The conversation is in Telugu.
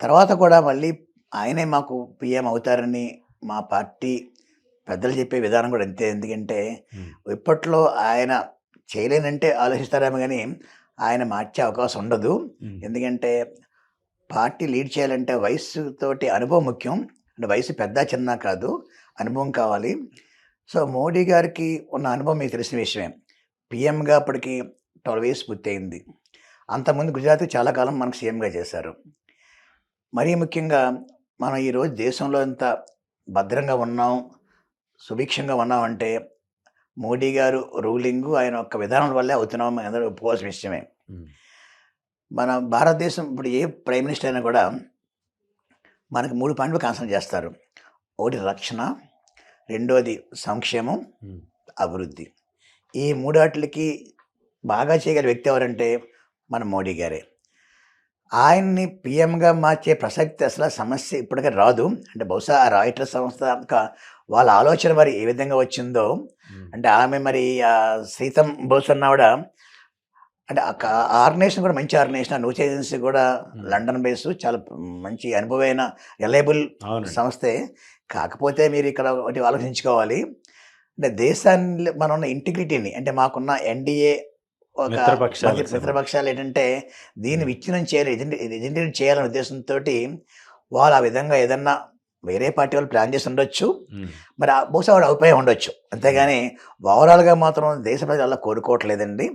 తర్వాత కూడా మళ్ళీ ఆయనే మాకు పిఎం అవుతారని మా పార్టీ పెద్దలు చెప్పే విధానం కూడా అంతే. ఎందుకంటే ఇప్పట్లో ఆయన చేయలేనంటే ఆలోచిస్తారేమో కానీ ఆయన మార్చే అవకాశం ఉండదు. ఎందుకంటే పార్టీ లీడ్ చేయాలంటే వయసుతోటి అనుభవం ముఖ్యం. అంటే వయసు పెద్ద చిన్న కాదు అనుభవం కావాలి. సో మోడీ గారికి ఉన్న అనుభవం మీకు తెలిసిన విషయమే. పిఎంగా అప్పటికి ట్వెల్వ్ ఇయర్స్ పూర్తయింది. అంతకుముందు గుజరాత్ చాలా కాలం మనకు సీఎంగా చేశారు. మరీ ముఖ్యంగా మనం ఈరోజు దేశంలో ఎంత భద్రంగా ఉన్నాం సుభిక్షంగా ఉన్నామంటే మోడీ గారు రూలింగు ఆయన యొక్క విధానం వల్లే అవుతున్నాం అందరూ ఒప్పుకోవాల్సిన విషయమే. మన భారతదేశం ఇప్పుడు ఏ ప్రైమ్ మినిస్టర్ అయినా కూడా మనకు మూడు పాయింట్లు కాన్సన్ట్రేట్ చేస్తారు. ఒకటి రక్షణ రెండోది సంక్షేమం అభివృద్ధి. ఈ మూడాట్లకి బాగా చేయగల వ్యక్తి ఎవరంటే మన మోడీ గారే. ఆయన్ని పిఎంగా మార్చే ప్రసక్తి అసలు సమస్య ఇప్పటికే రాదు. అంటే బహుశా ఆ రాయిటర్ సంస్థ వాళ్ళ ఆలోచన మరి ఏ విధంగా వచ్చిందో. అంటే ఆమె మరి ఆ సీతం బోస్ అన్న కూడా అంటే ఆర్గనైజేషన్ కూడా మంచి ఆర్గనైజేషన్. ఆ న్యూస్ ఏజెన్సీ కూడా. లండన్ బేస్ చాలా మంచి అనుభవమైన రిలయబుల్ సంస్థే. కాకపోతే మీరు ఇక్కడ ఒకటి ఆలోచించుకోవాలి. అంటే దేశాన్ని మనం ఉన్న ఇంటిగ్రిటీని అంటే మాకున్న ఎన్డీఏ ఒక మిత్రపక్షాలు. మిత్ర- మిత్రపక్షాలు ఏంటంటే దీన్ని విచ్ఛిన్నం చేయాలి ఎజెండీ చేయాలనే ఉద్దేశంతో వాళ్ళు ఆ విధంగా ఏదన్నా వేరే పార్టీ వాళ్ళు ప్లాన్ చేసి ఉండొచ్చు. మరి ఆ బహుశా వాడు అభిప్రాయం ఉండొచ్చు. అంతేగాని ఓవరాల్గా మాత్రం దేశ ప్రజలు అలా కోరుకోవట్లేదండి.